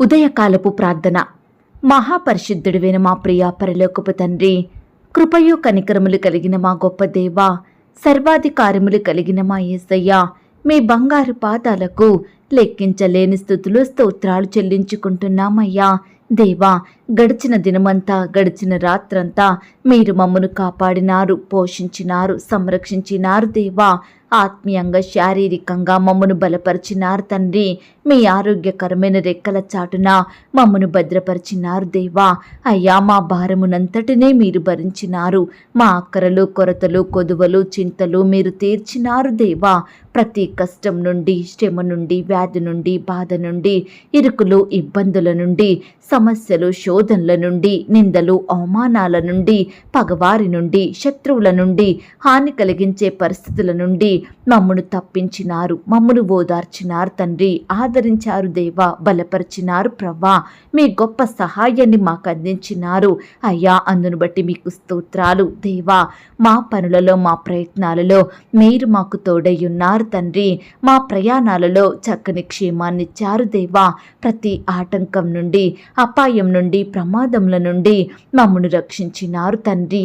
ఉదయకాలపు ప్రార్థన. మహాపరిశుద్ధుడివైన మా ప్రియ పరలోకపు తండ్రి కృపయు కనికరములు కలిగిన మా గొప్ప దేవా సర్వాధికారములు కలిగిన మా యేసయ్య మీ బంగారు పాదాలకు లెక్కించలేని స్థుతులు స్తోత్రాలు చెల్లించుకుంటున్నామయ్యా. దేవా గడిచిన దినమంతా గడిచిన రాత్రంతా మీరు మమ్మను కాపాడినారు పోషించినారు సంరక్షించినారు దేవా. ఆత్మీయంగా శారీరకంగా మమ్మను బలపరిచినారు తండ్రి. మీ ఆరోగ్యకరమైన రెక్కల చాటున మమ్మను భద్రపరిచినారు దేవా. అయ్యా మా భారమునంతటినే మీరు భరించినారు. మా అక్కరలు కొరతలు కొదువలు చింతలు మీరు తీర్చినారు దేవా. ప్రతి కష్టం నుండి శ్రమ నుండి వ్యాధి నుండి బాధ నుండి ఇరుకులు ఇబ్బందుల నుండి సమస్యలు శోధనల నుండి నిందలు అవమానాల నుండి పగవారి నుండి శత్రువుల నుండి హాని కలిగించే పరిస్థితుల నుండి మమ్మను తప్పించినారు. మమ్మను ఓదార్చినారు తండ్రి. ఆదరించారు దేవా బలపరిచినారు ప్రవ్వా. మీ గొప్ప సహాయాన్ని మాకు అందించినారు. అయ్యా అందును బట్టి మీకు స్తోత్రాలు. దేవా మా పనులలో మా ప్రయత్నాలలో మీరు మాకు తోడై ఉన్నారు తండ్రి. మా ప్రయాణాలలో చక్కని క్షేమాన్నిచ్చారు దేవా. ప్రతి ఆటంకం నుండి అపాయం నుండి ప్రమాదముల నుండి మమ్మను రక్షించినారు తండ్రి.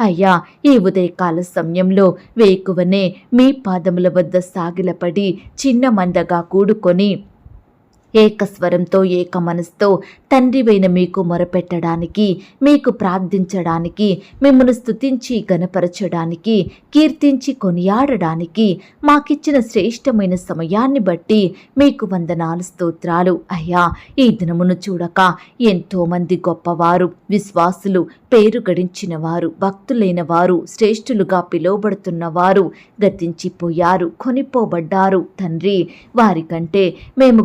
అయ్యా ఈ ఉదయకాల సమయంలో వేకువనే మీ పాదముల వద్ద సాగిలపడి చిన్న మందగా కూడుకొని ఏకస్వరంతో ఏక మనసుతో తండ్రివైన మీకు మొరపెట్టడానికి మీకు ప్రార్థించడానికి మిమ్మల్ని స్తుతించి గనపరచడానికి కీర్తించి కొనియాడడానికి మాకిచ్చిన శ్రేష్టమైన సమయాన్ని బట్టి మీకు వందనాలు స్తోత్రాలు. అయ్యా ఈ దినమును చూడక ఎంతోమంది గొప్పవారు విశ్వాసులు పేరు గడించిన వారు భక్తులైన వారు శ్రేష్ఠులుగా పిలువబడుతున్న వారు గతించిపోయారు కొనిపోబడ్డారు. తండ్రి వారికంటే మేము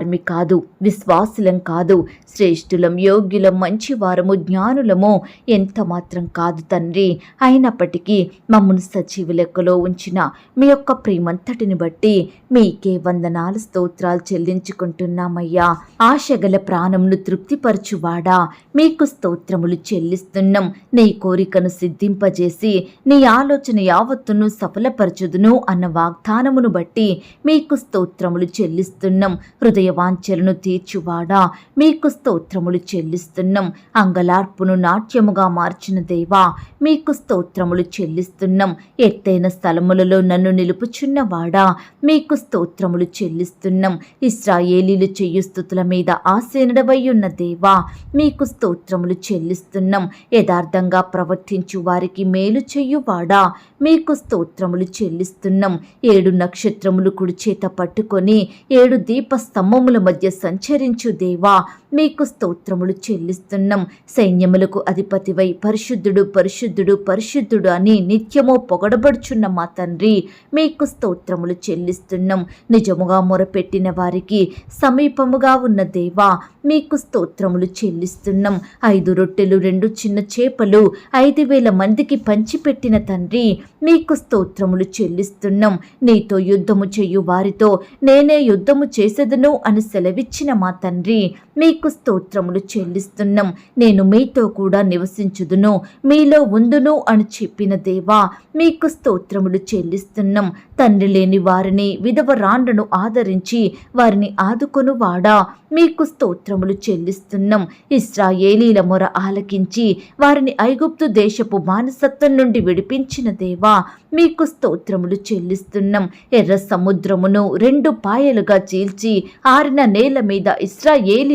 వారిమి కాదు విశ్వాసులం కాదు శ్రేష్ఠులం యోగ్యులం మంచివారము జ్ఞానులము ఎంత మాత్రం కాదు తండ్రి. అయినప్పటికీ మమ్మల్ని సజీవ లెక్కలో ఉంచిన మీ యొక్క ప్రేమంతటిని బట్టి మీకే వందనాలు స్తోత్రాలు చెల్లించుకుంటున్నామయ్యా. ఆశగల ప్రాణమును తృప్తిపరచువాడా. మీకు స్తోత్రములు చెల్లిస్తున్నాం. నీ కోరికను సిద్ధింపజేసి నీ ఆలోచన యావత్తును సఫలపరచుదును అన్న వాగ్దానమును బట్టి మీకు స్తోత్రములు చెల్లిస్తున్నాం. హృదయ వాంఛలను తీర్చువాడా? మీకు స్తోత్రములు చెల్లిస్తున్నాం. అంగలార్పును నాట్యముగా మార్చిన దేవా మీకు స్తోత్రములు చెల్లిస్తున్నాం. ఎత్తైన స్థలములలో నన్ను నిలుపుచున్నవాడా మీకు స్తోత్రములు చెల్లిస్తున్నాం. ఇస్రాయేలీలు చెయ్యు స్థుతుల మీద ఆశీనుడవయ్యున్న దేవా మీకు స్తోత్రములు చెల్లిస్తున్నాం. యథార్థంగా ప్రవర్తించు వారికి మేలు చెయ్యువాడా మీకు స్తోత్రములు చెల్లిస్తున్నాం. ఏడు నక్షత్రములు కుడి చేత పట్టుకొని ఏడు దీపస్తంభం స్తంభముల మధ్య సంచరించు దేవా మీకు స్తోత్రములు చెల్లిస్తున్నాం. సైన్యములకు అధిపతివై పరిశుద్ధుడు పరిశుద్ధుడు పరిశుద్ధుడు అని నిత్యము పొగడబడుచున్న మా తండ్రి మీకు స్తోత్రములు చెల్లిస్తున్నాం. నిజముగా మొరపెట్టిన వారికి సమీపముగా ఉన్న దేవా మీకు స్తోత్రములు చెల్లిస్తున్నాం. ఐదు రొట్టెలు రెండు చిన్న చేపలు ఐదు వేల మందికి పంచిపెట్టిన తండ్రి మీకు స్తోత్రములు చెల్లిస్తున్నాం. నీతో యుద్ధము చెయ్యు వారితో నేనే యుద్ధము చేసేదను అని సెలవిచ్చిన మా తండ్రి మీకు స్తోత్రములు చెల్లిస్తున్నాం. నేను మీతో కూడా నివసించుదును. మీలో ఉందును అని చెప్పిన దేవా మీకు స్తోత్రములు చెల్లిస్తున్నాం. తండ్రి లేని వారిని విధవరాండ్రను ఆదరించి వారిని ఆదుకొను వాడా. మీకు స్తోత్రములు చెల్లిస్తున్నాం. ఇస్రాయేలీల మొర ఆలకించి వారిని ఐగుప్తు దేశపు మానసత్వం నుండి విడిపించిన దేవా మీకు స్తోత్రములు చెల్లిస్తున్నాం. ఎర్ర సముద్రమును రెండు పాయలుగా చీల్చి ఆరిన నేల మీద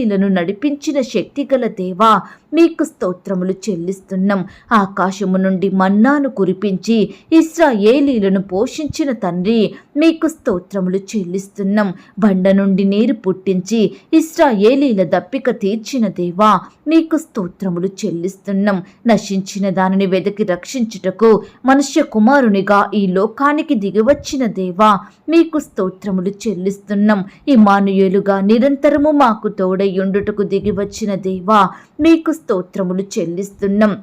ఇస్రాయేలీలను నడిపించిన శక్తిగల దేవా మీకు స్తోత్రములు చెల్లిస్తున్నాం. ఆకాశము నుండి మన్నాను కురిపించి ఇస్రాయేలీలను పోషించిన తండ్రి మీకు స్తోత్రములు చెల్లిస్తున్నాం. బండ నుండి నీరు పుట్టించి ఇస్రాయేలీల దప్పిక తీర్చిన దేవా మీకు స్తోత్రములు చెల్లిస్తున్నాం. నశించిన దానిని వెదకి రక్షించుటకు మనుష్య కుమారునిగా ఈ లోకానికి దిగివచ్చిన దేవా మీకు స్తోత్రములు చెల్లిస్తున్నాం. ఇమానుయేలుగా నిరంతరము మాకు తోడయ్యుండుటకు దిగివచ్చిన దేవా మీకు స్తోత్రములు చెల్లిస్తున్నాం.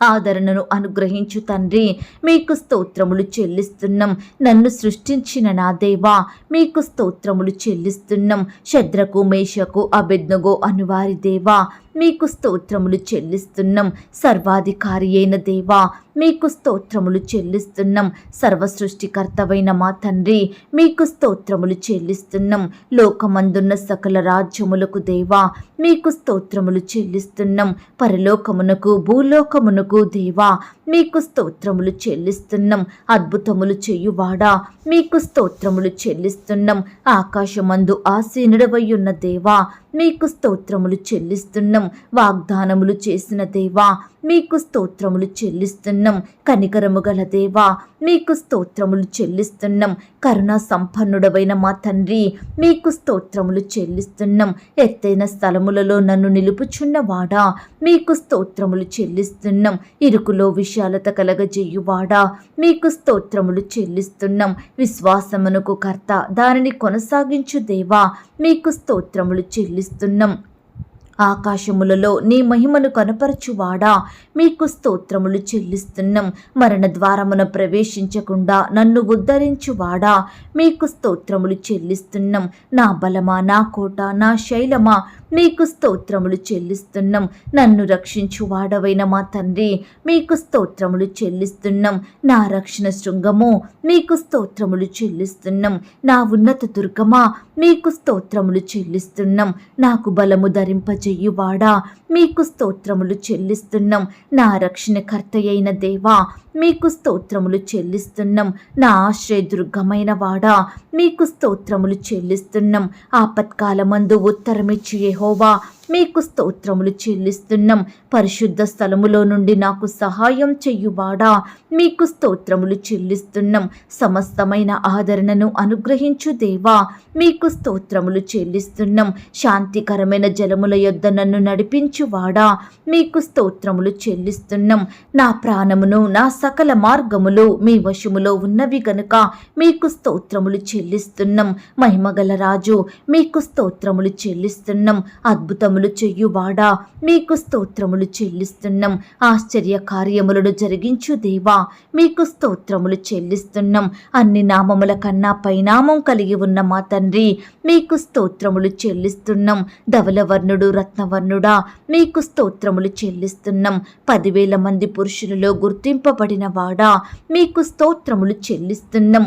ఆదరణను అనుగ్రహించు తండ్రి మీకు స్తోత్రములు చెల్లిస్తున్నాం. నన్ను సృష్టించిన నా దేవా మీకు స్తోత్రములు చెల్లిస్తున్నాం. శద్రకు మేషకు అభిజ్ఞగో అనువారి దేవా మీకు స్తోత్రములు చెల్లిస్తున్నాం. సర్వాధికారి అయిన దేవా మీకు స్తోత్రములు చెల్లిస్తున్నాం. సర్వసృష్టికర్తవైన మా తండ్రి మీకు స్తోత్రములు చెల్లిస్తున్నాం. లోకమందున్న సకల రాజ్యములకు దేవా మీకు స్తోత్రములు చెల్లిస్తున్నాం. పరలోకమునకు భూలోకమునకు దేవా మీకు స్తోత్రములు చెల్లిస్తున్నాం. అద్భుతములు చేయువాడా? మీకు స్తోత్రములు చెల్లిస్తున్నాం. ఆకాశమందు ఆసీనుడవయ్యున్న దేవా మీకు స్తోత్రములు చెల్లిస్తున్నాం. వాగ్దానములు చేసిన దేవా మీకు స్తోత్రములు చెల్లిస్తున్నాం. కనికరము గల దేవా మీకు స్తోత్రములు చెల్లిస్తున్నాం. కరుణా సంపన్నుడవైన మా తండ్రి మీకు స్తోత్రములు చెల్లిస్తున్నాం. ఎత్తైన స్థలములలో నన్ను నిలుపుచున్నవాడా మీకు స్తోత్రములు చెల్లిస్తున్నాం. ఇరుకులో విష విశాలత కలగజేయువాడా? మీకు స్తోత్రములు చెల్లిస్తున్నాం. విశ్వాసమునకు కర్త దానిని కొనసాగించు దేవా మీకు స్తోత్రములు చెల్లిస్తున్నాం. ఆకాశములలో నీ మహిమను కనపరచువాడా? మీకు స్తోత్రములు చెల్లిస్తున్నాం. మరణ ద్వారమున ప్రవేశించకుండా నన్ను ఉద్ధరించువాడా? మీకు స్తోత్రములు చెల్లిస్తున్నాం. నా బలమా నా కోట నా శైలమా? మీకు స్తోత్రములు చెల్లిస్తున్నాం. నన్ను రక్షించు వాడవైన మా తండ్రి మీకు స్తోత్రములు చెల్లిస్తున్నాం. నా రక్షణ శృంగము మీకు స్తోత్రములు చెల్లిస్తున్నాం. నా ఉన్నత దుర్గమా మీకు స్తోత్రములు చెల్లిస్తున్నాం. నాకు బలము ధరింపజేయువాడా మీకు స్తోత్రములు చెల్లిస్తున్నాం. నా రక్షణకర్త అయిన దేవా మీకు స్తోత్రములు చెల్లిస్తున్నాం. నా ఆశ్రయ దుర్గమైన వాడా మీకు స్తోత్రములు చెల్లిస్తున్నాం. ఆపత్కాలమందు ఉత్తరమిచ్చు యెహోవా మీకు స్తోత్రములు చెల్లిస్తున్నాం. పరిశుద్ధ స్థలములో నుండి నాకు సహాయం చెయ్యువాడా మీకు స్తోత్రములు చెల్లిస్తున్నాం. సమస్తమైన ఆదరణను అనుగ్రహించు దేవా. మీకు స్తోత్రములు చెల్లిస్తున్నాం. శాంతికరమైన జలముల యొద్ద నన్ను నడిపించువాడా? మీకు స్తోత్రములు చెల్లిస్తున్నాం. నా ప్రాణమును నా సకల మార్గములు మీ వశములో ఉన్నవి గనుక మీకు స్తోత్రములు చెల్లిస్తున్నాం. మహిమగల రాజు మీకు స్తోత్రములు చెల్లిస్తున్నాం. అద్భుతములు చెయ్యువాడా మీకు స్తోత్రములు చెల్లిస్తున్నాం. ఆశ్చర్య కార్యములను జరిగించు దేవా. మీకు స్తోత్రములు చెల్లిస్తున్నాం. అన్ని నామముల కన్నా పైనామం కలిగి ఉన్న మా తండ్రి మీకు స్తోత్రములు చెల్లిస్తున్నాం. ధవలవర్ణుడు రత్నవర్ణుడా మీకు స్తోత్రములు చెల్లిస్తున్నాం. పదివేల మంది పురుషులలో గుర్తింపబడిన వాడా మీకు స్తోత్రములు చెల్లిస్తున్నాం.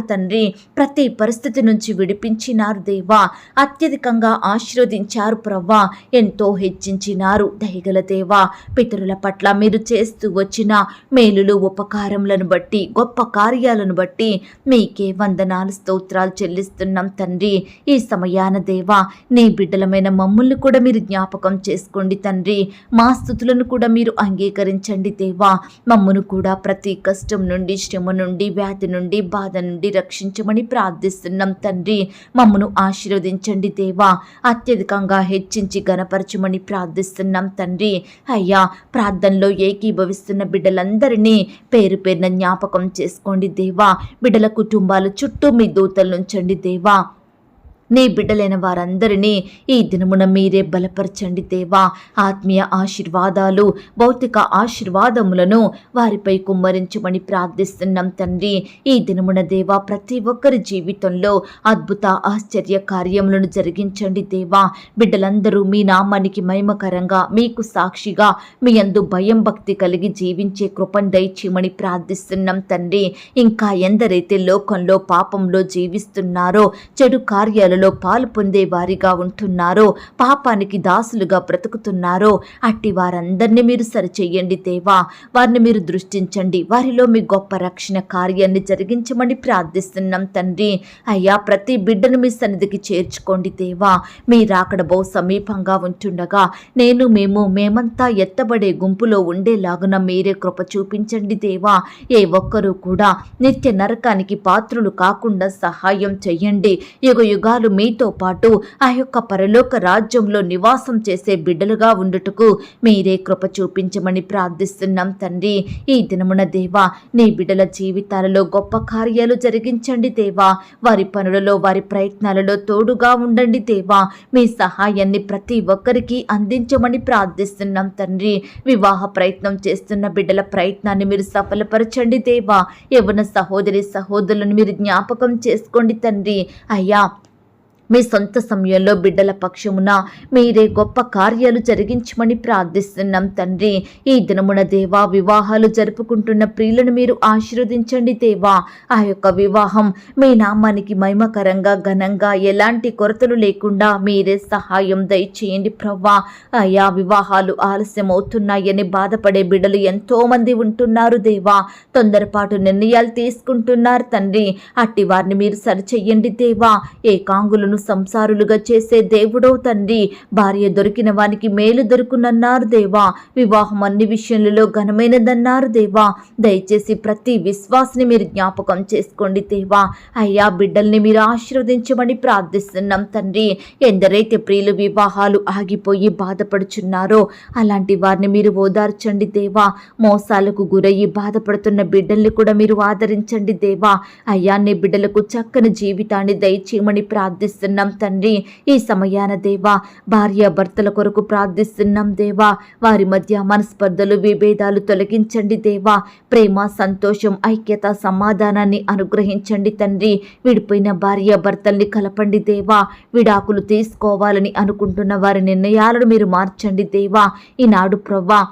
తండ్రి ప్రతి పరిస్థితి నుంచి విడిపించినారు దేవా. అత్యధికంగా ఆశీర్వదించారు ప్రవ్వా. ఎంతో హెచ్చించినారు దయగల దేవా. పితరుల పట్ల మీరు చేస్తూ వచ్చిన మేలులు ఉపకారములను బట్టి గొప్ప కార్యాలను బట్టి మీకే వందనాలు స్తోత్రాలు చెల్లిస్తున్నాం తండ్రి. ఈ సమయాన దేవా నీ బిడ్డలమైన మమ్ముల్ని కూడా మీరు జ్ఞాపకం చేసుకోండి తండ్రి. మా స్థుతులను కూడా మీరు అంగీకరించండి దేవా. మమ్మును కూడా ప్రతి కష్టం నుండి శ్రమ నుండి వ్యాధి నుండి బాధ నుండి రక్షించమని ప్రార్థిస్తున్నాం తండ్రి. మమ్మను ఆశీర్వదించండి దేవా. అత్యధికంగా హెచ్చించి గనపరచమని ప్రార్థిస్తున్నాం తండ్రి. అయ్యా ప్రార్థనలో ఏకీభవిస్తున్న బిడ్డలందరినీ పేరు పేరున జ్ఞాపకం చేసుకోండి దేవా. బిడ్డల కుటుంబాల చుట్టూ మీ దూతలు ఉంచండి దేవా. నీ బిడ్డలైన వారందరినీ ఈ దినమున మీరే బలపరచండి దేవా. ఆత్మీయ ఆశీర్వాదాలు భౌతిక ఆశీర్వాదములను వారిపై కుమ్మరించమని ప్రార్థిస్తున్నాం తండ్రి. ఈ దినమున దేవా ప్రతి ఒక్కరి జీవితంలో అద్భుత ఆశ్చర్య కార్యములను జరిగించండి దేవా. బిడ్డలందరూ మీ నామానికి మహిమకరంగా మీకు సాక్షిగా మీ అందు భయం భక్తి కలిగి జీవించే కృపను దయచేయమని ప్రార్థిస్తున్నాం తండ్రి. ఇంకా ఎందరైతే లోకంలో పాపంలో జీవిస్తున్నారో చెడు కార్యాలలో పాలు పొందే వారిగా ఉంటున్నారో పాపానికి దాసులుగా బ్రతుకుతున్నారో అట్టి వారందరినీ మీరు సరిచేయండి దేవా. వారిని మీరు దృష్టించండి. వారిలో మీ గొప్ప రక్షణ కార్యాన్ని జరిగించమని ప్రార్థిస్తున్నాం తండ్రి. అయ్యా ప్రతి బిడ్డను మీ సన్నిధికి చేర్చుకోండి దేవా. మీ రాకడ బహు సమీపంగా ఉంటుండగా నేను మేము మేమంతా ఎత్తబడే గుంపులో ఉండేలాగున మీరే కృప చూపించండి దేవా. ఏ ఒక్కరూ కూడా నిత్య నరకానికి పాత్రులు కాకుండా సహాయం చెయ్యండి యుగ యుగాలు మీతో పాటు ఆ యొక్క పరలోక రాజ్యంలో నివాసం చేసే బిడ్డలుగా ఉండుటకు మీరే కృప చూపించమని ప్రార్థిస్తున్నాం తండ్రి. ఈ దినమున దేవా నీ బిడ్డల జీవితాలలో గొప్ప కార్యాలు జరిగించండి దేవా. వారి పనులలో వారి ప్రయత్నాలలో తోడుగా ఉండండి దేవా. మీ సహాయాన్ని ప్రతి ఒక్కరికి అందించమని ప్రార్థిస్తున్నాం తండ్రి. వివాహ ప్రయత్నం చేస్తున్న బిడ్డల ప్రయత్నాన్ని మీరు సఫలపరచండి దేవా. యవన సహోదరి సహోదరులను మీరు జ్ఞాపకం చేసుకోండి తండ్రి. అయ్యా మీ సొంత సమయంలో బిడ్డల పక్షమున మీరే గొప్ప కార్యాలు జరిగించమని ప్రార్థిస్తున్నాం తండ్రి. ఈ దినమున దేవా వివాహాలు జరుపుకుంటున్న ప్రియులను మీరు ఆశీర్వదించండి దేవా. ఆ యొక్క వివాహం మీ నామానికి మహిమకరంగా ఘనంగా ఎలాంటి కొరతలు లేకుండా మీరే సహాయం దయచేయండి ప్రవ్వా. అయా వివాహాలు ఆలస్యం అవుతున్నాయని బాధపడే బిడ్డలు ఎంతో మంది ఉంటున్నారు దేవా. తొందరపాటు నిర్ణయాలు తీసుకుంటున్నారు తండ్రి. అట్టి వారిని మీరు సరిచెయ్యండి దేవా. ఏకాంగులను సంసారులుగా చేసే దేవుడో తండ్రి. భార్య దొరికిన వానికి మేలు దొరుకునన్నారు దేవా. వివాహం అన్ని విషయాలలో ఘనమైనదన్నారు దేవా. దయచేసి ప్రతి విశ్వాసని మీరు జ్ఞాపకం చేసుకోండి దేవా. అయ్యా బిడ్డల్ని మీరు ఆశీర్వదించమని ప్రార్థిస్తున్నాం తండ్రి. ఎందరైతే ప్రియులు వివాహాలు ఆగిపోయి బాధపడుచున్నారో అలాంటి వారిని మీరు ఓదార్చండి దేవా. మోసాలకు గురయ్యి బాధపడుతున్న బిడ్డల్ని కూడా మీరు ఆదరించండి దేవా. అయ్యా నీ బిడ్డలకు చక్కని జీవితాన్ని దయచేయమని ప్రార్థిస్తున్నాం తండ్రి. ఈ సమయాన దేవా భార్య భర్తల కొరకు ప్రార్థిస్తున్నాం దేవా. వారి మధ్య మనస్పర్ధలు విభేదాలు తొలగించండి దేవా. ప్రేమ సంతోషం ఐక్యత సమాధానాన్ని అనుగ్రహించండి తండ్రి. విడిపోయిన భార్య భర్తల్ని కలపండి దేవా. విడాకులు తీసుకోవాలని అనుకుంటున్న వారి నిర్ణయాలను మీరు మార్చండి దేవా. ఈనాడు ప్రవ్వా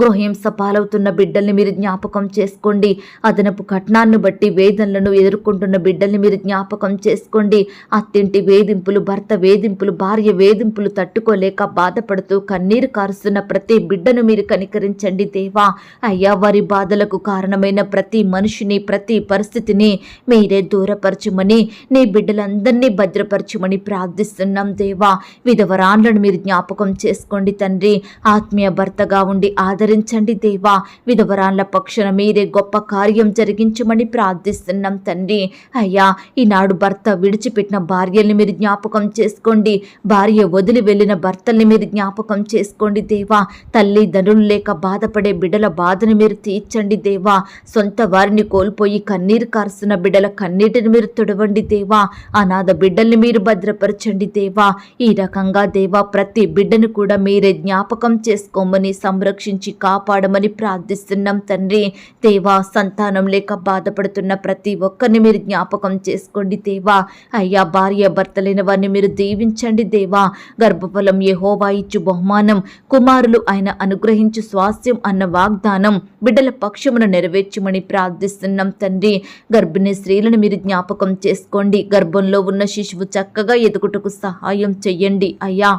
గృహహింస పాలవుతున్న బిడ్డల్ని మీరు జ్ఞాపకం చేసుకోండి. అదనపు కట్నాన్ని బట్టి వేదనలను ఎదుర్కొంటున్న బిడ్డల్ని మీరు జ్ఞాపకం చేసుకోండి. అత్తింటి వేధింపులు భర్త వేధింపులు భార్య వేధింపులు తట్టుకోలేక బాధపడుతూ కన్నీరు కారుస్తున్న ప్రతి బిడ్డను మీరు కనికరించండి దేవా. అయ్యా వారి బాధలకు కారణమైన ప్రతి మనిషిని ప్రతి పరిస్థితిని మీరే దూరపరచమని నీ బిడ్డలందరినీ భద్రపరచమని ప్రార్థిస్తున్నాం దేవా. విధవరాన్లను మీరు జ్ఞాపకం చేసుకోండి తండ్రి. ఆత్మీయ భర్తగా ఉండి ఆదరించండి దేవా. విధవరాళ్ళ పక్షున మీరే గొప్ప కార్యం జరిగించమని ప్రార్థిస్తున్నాం తండ్రి. అయ్యా ఈనాడు భర్త విడిచిపెట్టిన భార్యల్ని మీరు జ్ఞాపకం చేసుకోండి. భార్య వదిలి వెళ్ళిన భర్తల్ని మీరు జ్ఞాపకం చేసుకోండి దేవా. తల్లి ధనులు లేక బాధపడే బిడ్డల బాధను మీరు తీర్చండి దేవా. సొంత వారిని కోల్పోయి కన్నీరు కారుస్తున్న బిడ్డల కన్నీటిని మీరు తుడవండి దేవా. అనాథ బిడ్డల్ని మీరు భద్రపరచండి దేవా. ఈ రకంగా దేవా ప్రతి బిడ్డను కూడా మీరే జ్ఞాపకం చేసుకోమని సంరక్షించి కాపాడమని ప్రార్థిస్తున్నాం తండ్రి. దేవా సంతానం లేక బాధపడుతున్న ప్రతి ఒక్కరిని మీరు జ్ఞాపకం చేసుకోండి దేవా. అయ్యా భార్య భర్తలైన వారిని మీరు దీవించండి దేవా. గర్భఫలం యెహోవా ఇచ్చు బహుమానం. కుమారులు ఆయన అనుగ్రహించు స్వాస్థ్యం అన్న వాగ్దానం బిడ్డల పక్షమును నెరవేర్చమని ప్రార్థిస్తున్నాం తండ్రి. గర్భిణీ స్త్రీలను మీరు జ్ఞాపకం చేసుకోండి. గర్భంలో ఉన్న శిశువు చక్కగా ఎదుగుటకు సహాయం చెయ్యండి. అయ్యా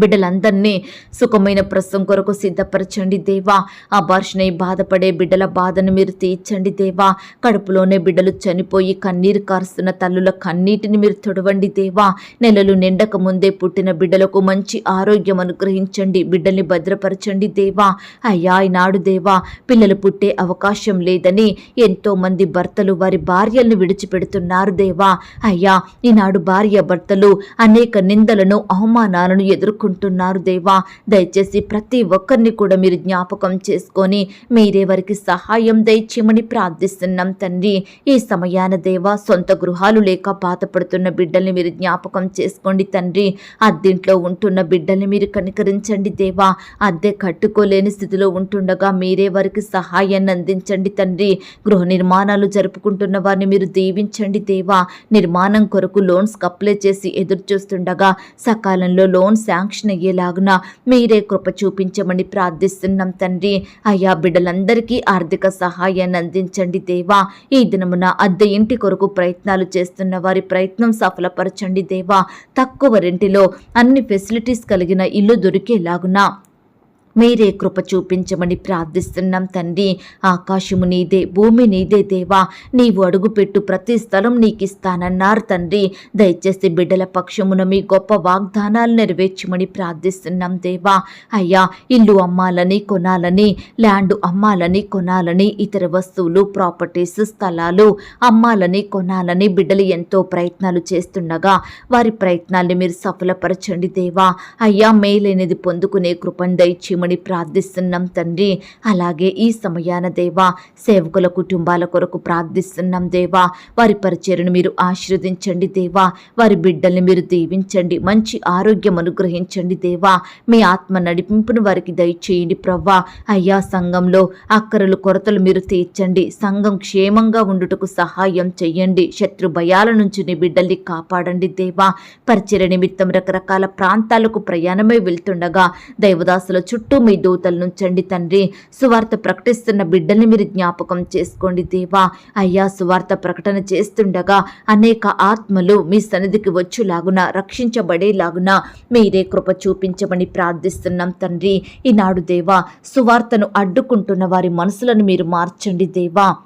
బిడ్డలందరినీ సుఖమైన ప్రసవం కొరకు సిద్ధపరచండి దేవా. ఆ భాషనై బాధపడే బిడ్డల బాధను మీరు తీర్చండి దేవా. కడుపులోనే బిడ్డలు చనిపోయి కన్నీరు కారుస్తున్న తల్లుల కన్నీటిని మీరు తొడవండి దేవా. నెలలు నిండక ముందే పుట్టిన బిడ్డలకు మంచి ఆరోగ్యం అనుగ్రహించండి. బిడ్డల్ని భద్రపరచండి దేవా. అయ్యా ఈనాడు దేవా పిల్లలు పుట్టే అవకాశం లేదని ఎంతో మంది భర్తలు వారి భార్యలను విడిచిపెడుతున్నారు దేవా. అయ్యా ఈనాడు భార్య భర్తలు అనేక నిందలను అవమానాలను ఎదుర్కొంటున్నారు అడుక్కుంటున్నారు దేవా. దయచేసి ప్రతి ఒక్కరిని కూడా మీరు జ్ఞాపకం చేసుకొని మీరే వారికి సహాయం దయచేయమని ప్రార్థిస్తున్నాం తండ్రి. ఈ సమయాన దేవా సొంత గృహాలు లేక బాధపడుతున్న బిడ్డల్ని మీరు జ్ఞాపకం చేసుకోండి తండ్రి. అద్దెంట్లో ఉంటున్న బిడ్డల్ని మీరు కనికరించండి దేవా. అద్దె కట్టుకోలేని స్థితిలో ఉంటుండగా మీరే వారికి సహాయాన్ని అందించండి తండ్రి. గృహ నిర్మాణాలు జరుపుకుంటున్న వారిని మీరు దీవించండి దేవా. నిర్మాణం కొరకు లోన్స్ అప్లై చేసి ఎదురు చూస్తుండగా సకాలంలో లోన్ శాంక్షన్ అయ్యేలాగున మీరే కృప చూపించమని ప్రార్థిస్తున్నాం తండ్రి. అయ్యా బిడ్డలందరికీ ఆర్థిక సహాయాన్ని అందించండి దేవా. ఈ దినమున అద్దె ఇంటి కొరకు ప్రయత్నాలు చేస్తున్న వారి ప్రయత్నం సఫలపరచండి దేవా. తక్కువ రెంటిలో అన్ని ఫెసిలిటీస్ కలిగిన ఇల్లు దొరికేలాగున మీరే కృప చూపించమని ప్రార్థిస్తున్నాం తండ్రి. ఆకాశము నీదే భూమి నీదే దేవా. నీవు అడుగుపెట్టు ప్రతి స్థలం నీకిస్తానన్నారు తండ్రి. దయచేసి బిడ్డల పక్షమున మీ గొప్ప వాగ్దానాలు నెరవేర్చమని ప్రార్థిస్తున్నాం దేవా. అయ్యా ఇల్లు అమ్మాలని కొనాలని ల్యాండ్ అమ్మాలని కొనాలని ఇతర వస్తువులు ప్రాపర్టీస్ స్థలాలు అమ్మాలని కొనాలని బిడ్డలు ఎంతో ప్రయత్నాలు చేస్తుండగా వారి ప్రయత్నాల్ని మీరు సఫలపరచండి దేవా. అయ్యా మేలైనది పొందుకునే కృపను చేయమని ప్రార్థిస్తున్నాం తండ్రి. అలాగే ఈ సమయాన దేవా సేవకుల కుటుంబాల కొరకు ప్రార్థిస్తున్నాం దేవా. వారి పరిచయను మీరు ఆశీర్వదించండి దేవా. వారి బిడ్డల్ని మీరు దీవించండి. మంచి ఆరోగ్యం అనుగ్రహించండి దేవా. మీ ఆత్మ నడిపింపును వారికి దయచేయండి ప్రవ్వా. అయ్యా సంఘంలో అక్కరలు కొరతలు మీరు తీర్చండి. సంఘం క్షేమంగా ఉండుటకు సహాయం చెయ్యండి. శత్రు భయాల నుంచి నీ బిడ్డల్ని కాపాడండి దేవా. పరిచయ నిమిత్తం రకరకాల ప్రాంతాలకు ప్రయాణమై వెళ్తుండగా దైవదాసుల చుట్టూ మీ దూతలు నుంచండి తండ్రి. సువార్త ప్రకటిస్తున్న బిడ్డల్ని మీరు జ్ఞాపకం చేసుకోండి దేవా. అయ్యా సువార్త ప్రకటన చేస్తుండగా అనేక ఆత్మలు మీ సన్నిధికి వచ్చేలాగున రక్షించబడేలాగున మీరే కృప చూపించమని ప్రార్థిస్తున్నాం తండ్రి. ఈనాడు దేవా సువార్తను అడ్డుకుంటున్న వారి మనసులను మీరు మార్చండి దేవా.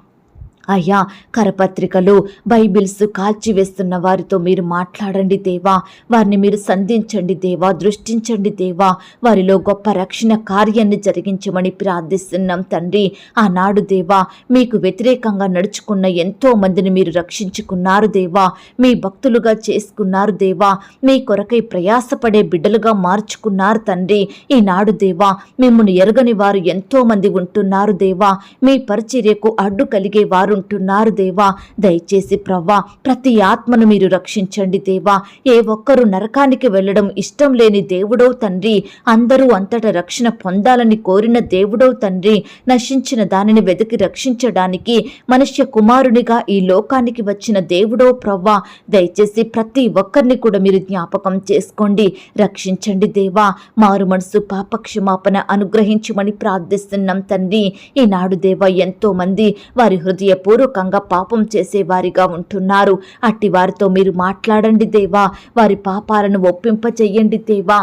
అయ్యా కరపత్రికలు బైబిల్స్ కాల్చివేస్తున్న వారితో మీరు మాట్లాడండి దేవా. వారిని మీరు సంధించండి దేవా దృష్టించండి దేవా. వారిలో గొప్ప రక్షణ కార్యాన్ని జరిగించమని ప్రార్థిస్తున్నాం తండ్రి. ఆనాడు దేవా మీకు వ్యతిరేకంగా నడుచుకున్న ఎంతో మందిని మీరు రక్షించుకున్నారు దేవా. మీ భక్తులుగా చేసుకున్నారు దేవా. మీ కొరకై ప్రయాసపడే బిడ్డలుగా మార్చుకున్నారు తండ్రి. ఈనాడు దేవా మిమ్మల్ని ఎరగని వారు ఎంతో మంది ఉంటున్నారు దేవా. మీ పరిచర్యకు అడ్డు కలిగే వారు ఉంటున్నారు దేవా. దయచేసి ప్రవ్వా ప్రతి ఆత్మను మీరు రక్షించండి దేవా. ఏ ఒక్కరు నరకానికి వెళ్ళడం ఇష్టం లేని దేవుడో తండ్రి అందరూ అంతటా రక్షణ పొందాలని కోరిన దేవుడో తండ్రి నశించిన దానిని వెతికి రక్షించడానికి మనుష్య కుమారునిగా ఈ లోకానికి వచ్చిన దేవుడో ప్రవ్వా. దయచేసి ప్రతి ఒక్కరిని కూడా మీరు జ్ఞాపకం చేసుకోండి. రక్షించండి దేవా. మారు మనసు పాపక్షమాపణ అనుగ్రహించమని ప్రార్థిస్తున్నాం తండ్రి. ఈనాడు దేవా ఎంతో మంది వారి హృదయ హృదయపూర్వకంగా పాపం చేసేవారిగా ఉంటున్నారు. అట్టి వారితో మీరు మాట్లాడండి దేవా. వారి పాపాలను ఒప్పింపచేయండి దేవా.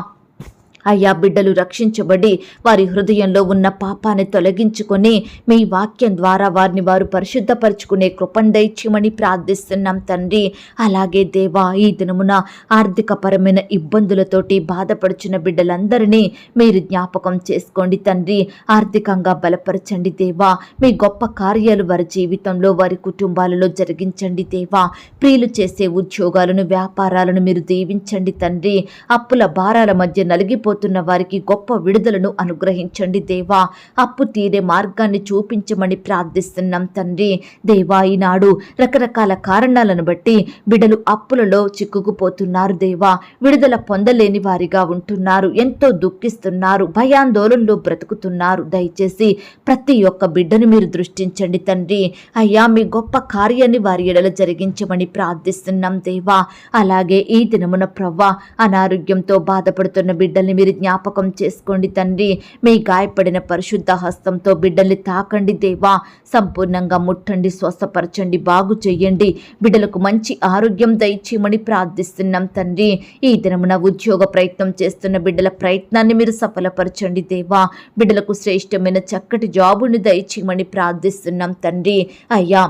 అయ్యా బిడ్డలు రక్షించబడి వారి హృదయంలో ఉన్న పాపాన్ని తొలగించుకొని మీ వాక్యం ద్వారా వారిని వారు పరిశుద్ధపరచుకునే కృపను దయచేయమని ప్రార్థిస్తున్నాం తండ్రి. అలాగే దేవా ఈ దినమున ఆర్థికపరమైన ఇబ్బందులతోటి బాధపడుచున్న బిడ్డలందరినీ మీరు జ్ఞాపకం చేసుకోండి తండ్రి. ఆర్థికంగా బలపరచండి దేవా. మీ గొప్ప కార్యాలు వారి జీవితంలో వారి కుటుంబాలలో జరిగించండి దేవా. ప్రియులు చేసే ఉద్యోగాలను వ్యాపారాలను మీరు దీవించండి తండ్రి. అప్పుల భారాల మధ్య నలిగిపో నలిగిపోతున్న వారికి గొప్ప విడుదలను అనుగ్రహించండి దేవా. అప్పు తీరే మార్గాన్ని చూపించమని ప్రార్థిస్తున్నాం తండ్రి. దేవా ఈనాడు రకరకాల కారణాలను బట్టి బిడలు అప్పులలో చిక్కుకుపోతున్నారు దేవా. విడుదల పొందలేని వారిగా ఉంటున్నారు. ఎంతో దుఃఖిస్తున్నారు. భయాందోళనలో బ్రతుకుతున్నారు. దయచేసి ప్రతి ఒక్క బిడ్డను మీరు దృష్టించండి తండ్రి. అయ్యా మీ గొప్ప కార్యాన్ని వారి ఎడల జరిగించమని ప్రార్థిస్తున్నాం దేవా. అలాగే ఈ దినమున ప్రవ్వ అనారోగ్యంతో బాధపడుతున్న బిడ్డల్ని మీరు జ్ఞాపకం చేసుకోండి తండ్రి. మీ గాయపడిన పరిశుద్ధ హస్తంతో బిడ్డల్ని తాకండి దేవా. సంపూర్ణంగా ముట్టండి స్వస్థపరచండి బాగు చేయండి. బిడ్డలకు మంచి ఆరోగ్యం దయచేయమని ప్రార్థిస్తున్నాం తండ్రి. ఈ దినమున ఉద్యోగ ప్రయత్నం చేస్తున్న బిడ్డల ప్రయత్నాన్ని మీరు సఫలపరచండి దేవా. బిడ్డలకు శ్రేష్టమైన చక్కటి జాబుని దయచేయమని ప్రార్థిస్తున్నాం తండ్రి. అయ్యా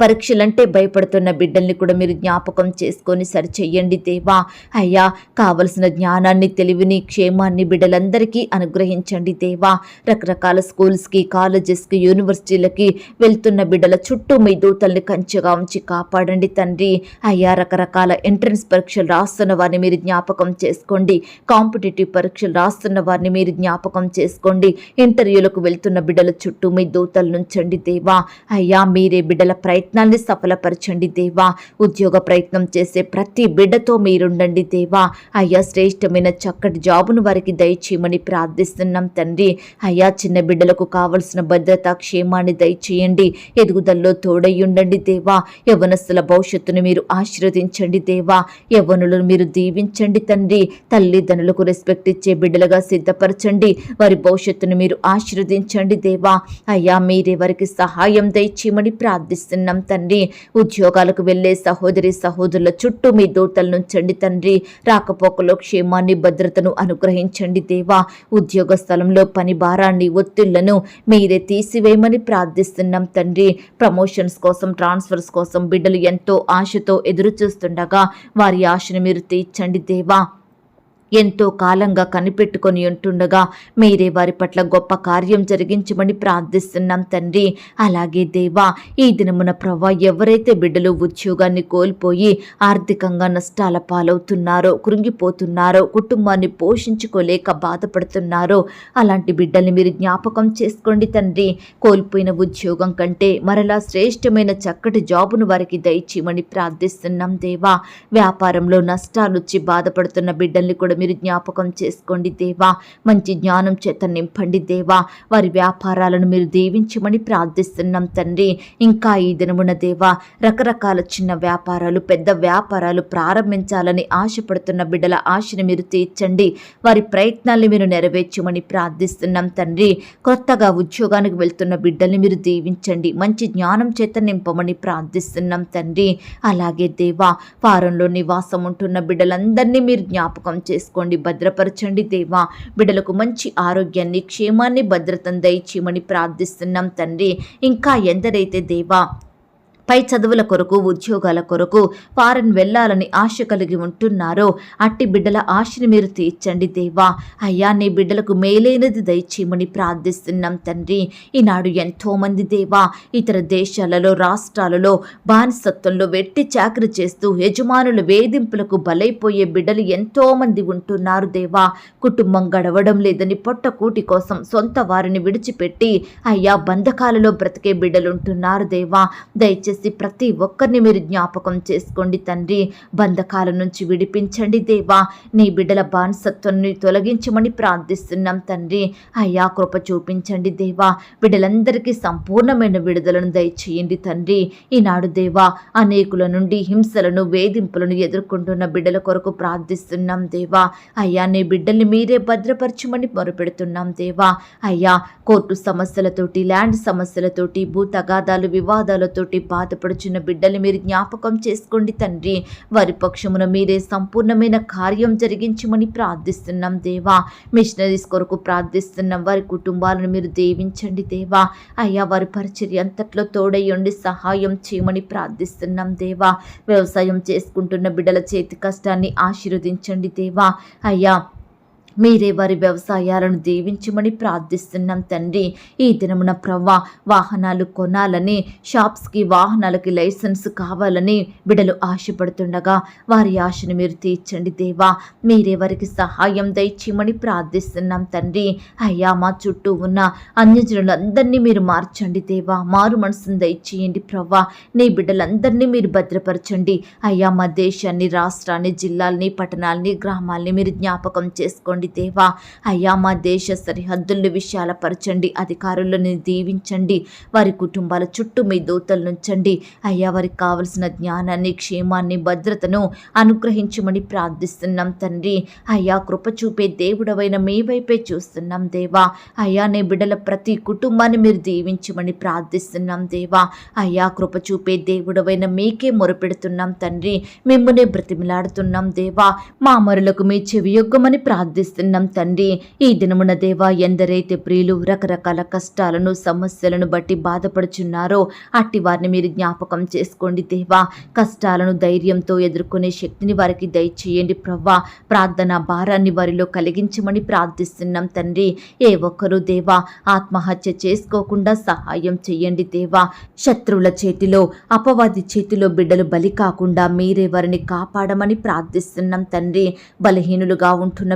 పరీక్షలంటే భయపడుతున్న బిడ్డల్ని కూడా మీరు జ్ఞాపకం చేసుకొని సరిచెయ్యండి దేవా. అయ్యా కావలసిన జ్ఞానాన్ని తెలివిని క్షేమాన్ని బిడ్డలందరికీ అనుగ్రహించండి దేవా. రకరకాల స్కూల్స్కి కాలేజెస్కి యూనివర్సిటీలకి వెళ్తున్న బిడ్డల చుట్టూ మీ దూతల్ని కంచెగా ఉంచి కాపాడండి తండ్రి. అయ్యా రకరకాల ఎంట్రన్స్ పరీక్షలు రాస్తున్న వారిని మీరు జ్ఞాపకం చేసుకోండి. కాంపిటేటివ్ పరీక్షలు రాస్తున్న వారిని మీరు జ్ఞాపకం చేసుకోండి. ఇంటర్వ్యూలకు వెళ్తున్న బిడ్డల చుట్టూ మీ దూతలు నుంచండి దేవా. అయ్యా మీరే బిడ్డల ప్రయత్నం ప్రయత్నాన్ని సఫలపరచండి దేవా. ఉద్యోగ ప్రయత్నం చేసే ప్రతి బిడ్డతో మీరుండండి దేవా. అయ్యా శ్రేష్టమైన చక్కటి జాబును వారికి దయచేయమని ప్రార్థిస్తున్నాం తండ్రి. అయ్యా చిన్న బిడ్డలకు కావలసిన భద్రత క్షేమాన్ని దయచేయండి. ఎదుగుదలలో తోడయ్యుండండి దేవా. యవనస్తుల భవిష్యత్తును మీరు ఆశీర్వదించండి దేవా. యవనులను మీరు దీవించండి తండ్రి. తల్లిదండ్రులకు రెస్పెక్ట్ ఇచ్చే బిడ్డలుగా సిద్ధపరచండి. వారి భవిష్యత్తును మీరు ఆశీర్వదించండి దేవా. అయ్యా మీరే వారికి సహాయం దయచేయమని ప్రార్థిస్తున్నాం తండ్రి. ఉద్యోగాలకు వెళ్ళే సహోదరి సహోదరుల చుట్టూ మీ దూతల నుంచండి తండ్రి. రాకపోకలో క్షేమాన్ని భద్రతను అనుగ్రహించండి దేవా. ఉద్యోగ స్థలంలో పని భారాన్ని ఒత్తిళ్ళను మీరే తీసివేయమని ప్రార్థిస్తున్నాం తండ్రి. ప్రమోషన్స్ కోసం ట్రాన్స్ఫర్స్ కోసం బిడ్డలు ఎంతో ఆశతో ఎదురు చూస్తుండగా వారి ఆశను మీరు తీర్చండి దేవా. ఎంతో కాలంగా కనిపెట్టుకొని ఉంటుండగా మీరే వారి పట్ల గొప్ప కార్యం జరిగించమని ప్రార్థిస్తున్నాం తండ్రి. అలాగే దేవా ఈ దినమున ప్రభా ఎవరైతే బిడ్డలు ఉద్యోగాన్ని కోల్పోయి ఆర్థికంగా నష్టాల పాలవుతున్నారో కృంగిపోతున్నారో కుటుంబాన్ని పోషించుకోలేక బాధపడుతున్నారో అలాంటి బిడ్డల్ని మీరు జ్ఞాపకం చేసుకోండి తండ్రి. కోల్పోయిన ఉద్యోగం కంటే మరలా శ్రేష్టమైన చక్కటి జాబును వారికి దయచేయమని ప్రార్థిస్తున్నాం దేవా. వ్యాపారంలో నష్టాలు వచ్చి బాధపడుతున్న బిడ్డల్ని కూడా మీరు జ్ఞాపకం చేసుకోండి దేవా. మంచి జ్ఞానం చేత నింపండి దేవా. వారి వ్యాపారాలను మీరు దీవించమని ప్రార్థిస్తున్నాం తండ్రి. ఇంకా ఈ దినమున దేవా రకరకాల చిన్న వ్యాపారాలు పెద్ద వ్యాపారాలు ప్రారంభించాలని ఆశపడుతున్న బిడ్డల ఆశను మీరు తీర్చండి. వారి ప్రయత్నాల్ని మీరు నెరవేర్చమని ప్రార్థిస్తున్నాం తండ్రి. కొత్తగా ఉద్యోగానికి వెళ్తున్న బిడ్డల్ని మీరు దీవించండి. మంచి జ్ఞానం చేత నింపమని ప్రార్థిస్తున్నాం తండ్రి. అలాగే దేవా ఫారంలో నివాసం ఉంటున్న బిడ్డలందరినీ మీరు జ్ఞాపకం చేసుకోండి భద్రపరచండి దేవా. బిడ్డలకు మంచి ఆరోగ్యాన్ని క్షేమాన్ని భద్రతను దయచేయమని ప్రార్థిస్తున్నాం తండ్రి. ఇంకా ఎందరైతే దేవా పై చదువుల కొరకు ఉద్యోగాల కొరకు ఫారెన్ వెళ్ళాలని ఆశ కలిగి ఉంటున్నారో అట్టి బిడ్డల ఆశని మీరు తీర్చండి దేవా. అయ్యా నీ బిడ్డలకు మేలైనది దయచేయమని ప్రార్థిస్తున్నాం తండ్రి. ఈనాడు ఎంతోమంది దేవా ఇతర దేశాలలో రాష్ట్రాలలో బానిసత్వంలో వెట్టి చాకరి చేస్తూ యజమానుల వేధింపులకు బలైపోయే బిడ్డలు ఎంతోమంది ఉంటున్నారు దేవా. కుటుంబం గడవడం లేదని పొట్టకూటి కోసం సొంత వారిని విడిచిపెట్టి అయ్యా బంధకాలలో బ్రతికే బిడ్డలు ఉంటున్నారు దేవా. దయచేసి ప్రతి ఒక్కరిని మీరు జ్ఞాపకం చేసుకోండి తండ్రి. బంధకాల నుంచి విడిపించండి దేవా. నీ బిడ్డల బానిసత్వాన్ని తొలగించమని ప్రార్థిస్తున్నాం తండ్రి. అయ్యా కృప చూపించండి దేవా. బిడ్డలందరికీ సంపూర్ణమైన విడుదలను దయచేయండి తండ్రి. ఈనాడు దేవా అనేకుల నుండి హింసలను వేధింపులను ఎదుర్కొంటున్న బిడ్డల కొరకు ప్రార్థిస్తున్నాం దేవా. అయ్యా నీ బిడ్డల్ని మీరే భద్రపరచమని మొరుపెడుతున్నాం దేవా. అయ్యా కోర్టు సమస్యలతోటి ల్యాండ్ సమస్యలతోటి భూ తగాదాలు వివాదాలతోటి బాధపడుచున్న బిడ్డలు మీరు జ్ఞాపకం చేసుకోండి తండ్రి. వారి పక్షమున మీరే సంపూర్ణమైన కార్యం జరిగించమని ప్రార్థిస్తున్నాం దేవా. మిషనరీస్ కొరకు ప్రార్థిస్తున్నాం. వారి కుటుంబాలను మీరు దీవించండి దేవా. అయ్యా వారి పరిచర్య అంతట్లో తోడయ్యండి సహాయం చేయమని ప్రార్థిస్తున్నాం దేవా. వ్యవసాయం చేసుకుంటున్న బిడ్డల చేతి కష్టాన్ని ఆశీర్వదించండి దేవా. అయ్యా మీరే వారి వ్యవసాయాలను దీవించమని ప్రార్థిస్తున్నాం తండ్రి. ఈ దినమున ప్రవ్వా వాహనాలు కొనాలని షాప్స్కి వాహనాలకి లైసెన్స్ కావాలని బిడలు ఆశపడుతుండగా వారి ఆశను మీరు తీర్చండి దేవా. మీరే వారికి సహాయం దయచేయమని ప్రార్థిస్తున్నాం తండ్రి. అయ్యా మా చుట్టూ ఉన్న అన్యజనులందరినీ మీరు మార్చండి దేవా. మారు మనసును దయచేయండి ప్రవ్వా. నీ బిడ్డలందరినీ మీరు భద్రపరచండి. అయ్యా మా దేశాన్ని రాష్ట్రాన్ని జిల్లాల్ని పట్టణాల్ని గ్రామాల్ని మీరు జ్ఞాపకం చేసుకోండి దేవా. అయ్యా మా దేశ సరిహద్దులను విశాలపరచండి అధికారులను దీవించండి వారి కుటుంబాల చుట్టూ మీ దూతలు నుంచండి అయ్యా వారికి కావలసిన జ్ఞానాన్ని క్షేమాన్ని భద్రతను అనుగ్రహించమని ప్రార్థిస్తున్నాం తండ్రి. అయ్యా కృప చూపే దేవుడవైన మీ వైపే చూస్తున్నాం దేవా. అయ్యా నీ బిడ్డల ప్రతి కుటుంబాన్ని మీరు దీవించమని ప్రార్థిస్తున్నాం దేవా. అయ్యా కృప చూపే దేవుడవైన మీకే మొరపెడుతున్నాం తండ్రి. మిమ్మల్ని బ్రతిమిలాడుతున్నాం దేవా. మా మరులకు మీ చెవియొగ్గమని ప్రార్థిస్తున్నాం ప్రార్థిస్తున్నాం తండ్రి ఈ దినమున దేవా ఎందరైతే ప్రియులు రకరకాల కష్టాలను సమస్యలను బట్టి బాధపడుచున్నారో అట్టి వారిని మీరు జ్ఞాపకం చేసుకోండి దేవా. కష్టాలను ధైర్యంతో ఎదుర్కొనే శక్తిని వారికి దయచేయండి ప్రవ్వా. ప్రార్థన భారాన్ని వారిలో కలిగించమని ప్రార్థిస్తున్నాం తండ్రి ఏ ఒక్కరూ దేవా ఆత్మహత్య చేసుకోకుండా సహాయం చేయండి దేవా. శత్రువుల చేతిలో అపవాది చేతిలో బిడ్డలు బలి కాకుండా మీరే వారిని కాపాడమని ప్రార్థిస్తున్నాం తండ్రి బలహీనులుగా ఉంటున్న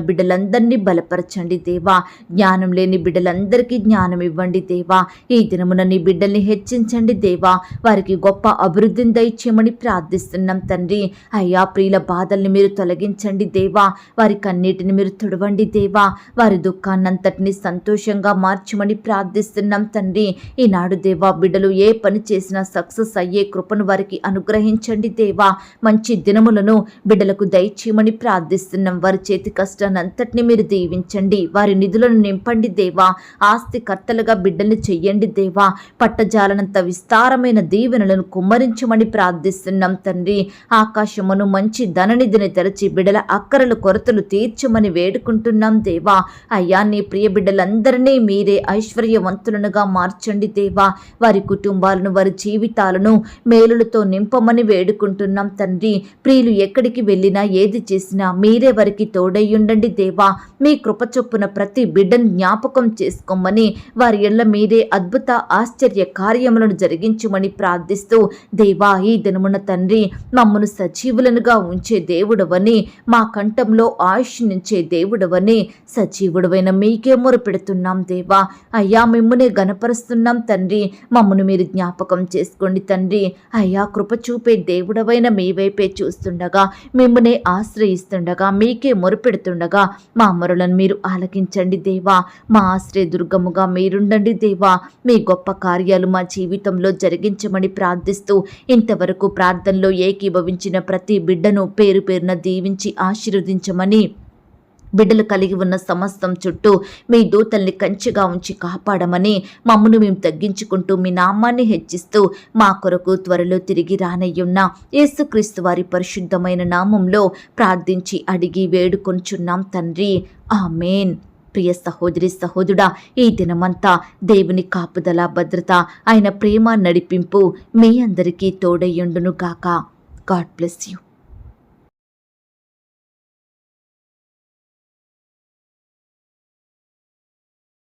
బిడ్డలందరినీ బలపరచండి దేవా. జ్ఞానం లేని బిడ్డలందరికీ జ్ఞానం ఇవ్వండి దేవా. ఈ దినమున నీ బిడ్డల్ని హెచ్చించండి దేవా. వారికి గొప్ప అభివృద్ధిని దయచేయమని ప్రార్థిస్తున్నాం తండ్రి. అయ్యా ప్రియుల బాధల్ని మీరు తొలగించండి దేవా. వారి కన్నీటిని మీరు తుడవండి దేవా. వారి దుఃఖాన్నంతటిని సంతోషంగా మార్చమని ప్రార్థిస్తున్నాం తండ్రి. ఈనాడు దేవా బిడ్డలు ఏ పని చేసినా సక్సెస్ అయ్యే కృపను వారికి అనుగ్రహించండి దేవా. మంచి దినములను బిడ్డలకు దయచేయమని ప్రార్థిస్తున్నాం. వారి చేతి కష్టాన్నంతటిని మీరు దీవించండి. వారి నిధులను నింపండి దేవా. ఆస్తి కర్తలుగా బిడ్డల్ని చెయ్యండి దేవా. పట్టజాలనంత విస్తారమైన దీవెనలను కుమ్మరించమని ప్రార్థిస్తున్నాం తండ్రి. ఆకాశమును మంచి ధననిధిని తెరచి బిడ్డల అక్కరలు కొరతలు తీర్చమని వేడుకుంటున్నాం దేవా. అయ్యా నీ ప్రియ బిడ్డలందరినీ మీరే ఐశ్వర్యవంతులనుగా మార్చండి దేవా. వారి కుటుంబాలను వారి జీవితాలను మేలులతో నింపమని వేడుకుంటున్నాం తండ్రి. ప్రియులు ఎక్కడికి వెళ్ళినా ఏది చేసినా మీరే వారికి తోడయ్యుండండి దేవా. మీ కృపచొప్పున ప్రతి బిడ్డను జ్ఞాపకం చేసుకోమని వారి ఎళ్ళ మీదే అద్భుత ఆశ్చర్య కార్యములను జరిగించమని ప్రార్థిస్తూ దేవా ఈ దినమున తండ్రి మమ్మను సజీవులనుగా ఉంచే దేవుడవని మా కంఠంలో ఆయుష్నించే దేవుడవని సజీవుడవైన మీకే మొరపెడుతున్నాం దేవా. అయ్యా మిమ్మునే గనపరుస్తున్నాం తండ్రి మమ్మను మీరు జ్ఞాపకం చేసుకోండి తండ్రి. అయ్యా కృప చూపే దేవుడవైన మీ వైపే చూస్తుండగా మిమ్మునే ఆశ్రయిస్తుండగా మీకే మొరుపెడుతుండగా మా మరులను మీరు ఆలకించండి దేవా. మా ఆశ్రయదుర్గముగా మీరుండండి దేవా. మీ గొప్ప కార్యాలు మా జీవితంలో జరిగించమని ప్రార్థిస్తూ ఇంతవరకు ప్రార్థనలో ఏకీభవించిన ప్రతి బిడ్డను పేరు పేరున దీవించి ఆశీర్వదించమని బిడ్డలు కలిగి ఉన్న సమస్తం చుట్టూ మీ దూతల్ని కంచెగా ఉంచి కాపాడమని మమ్మను మేము తగ్గించుకుంటూ మీ నామాన్ని హెచ్చిస్తూ మా కొరకు త్వరలో తిరిగి రానయ్యున్న యేసుక్రీస్తు వారి పరిశుద్ధమైన నామంలో ప్రార్థించి అడిగి వేడుకొంచున్నాం తండ్రి. ఆమెన్. ప్రియ సహోదరి సహోదరుడా ఈ దినమంతా దేవుని కాపుదల భద్రత ఆయన ప్రేమ నడిపింపు మీ అందరికీ తోడయ్యుండును గాక గాడ్ బ్లెస్ యూ.